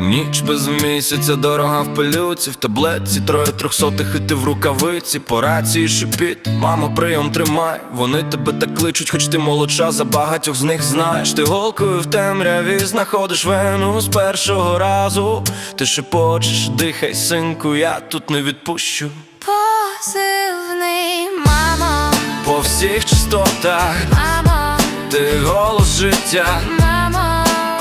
Ніч без місяця, дорога в пилюці, в таблетці, троє трьохсотих і ти в рукавиці, по рації шипіт, мамо, прийом тримай, вони тебе так кличуть, хоч ти молодша, за багатьох з них знаєш. Ти голкою в темряві знаходиш вену з першого разу. Ти шепочеш, дихай, синку, я тут не відпущу. Позивний мамо, По всіх частотах мамо, ти голос життя.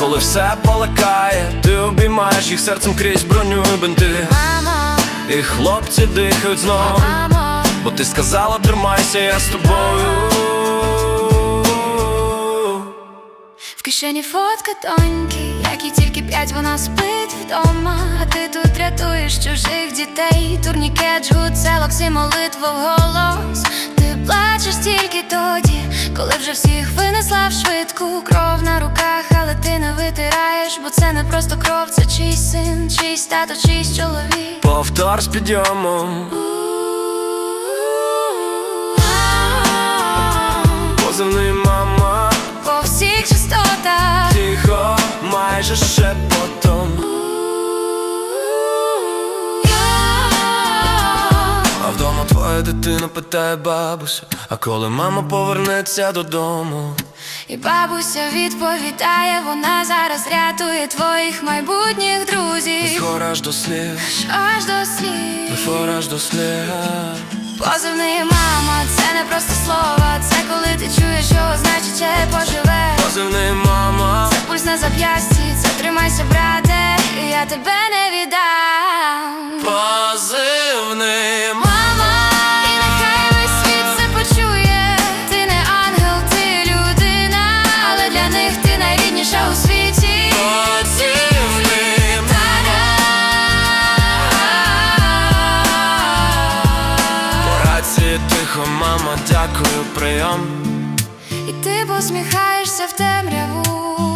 Коли все полакає, ти обіймаєш їх серцем крізь броню і бинти. мамо, І хлопці дихають знову, мамо, бо ти сказала, тримайся, я з тобою. в кишені фотка доньки, як їй тільки п'ять, вона спить вдома. А ти тут рятуєш чужих дітей. Турнікет, жгут, селокс і молитва вголос. Ти плачеш тільки тоді, коли вже всіх винесла в швидку кров на руках, витираєш, бо це не просто кров, це чийсь син, чийсь тато, чийсь чоловік. Повтор з підйомом, позивний мама, По всіх частотах тихо, майже шепотом. А вдома твоя дитина питає бабуся, а коли мама повернеться додому. І бабуся відповідає, вона зараз рятує твоїх майбутніх друзів. Скоро до слів, Аж до слів. скоро до слів. Позивний мама, це не просто слова. Це коли ти чуєш, що означає поживе. Позивний мама, Це пульс на зап'ясті, це тримайся, брате, я тебе не віддам. Найрідніша у світі. Позивний По рації тихо, мама, дякую, прийом. І ти посміхаєшся в темряву.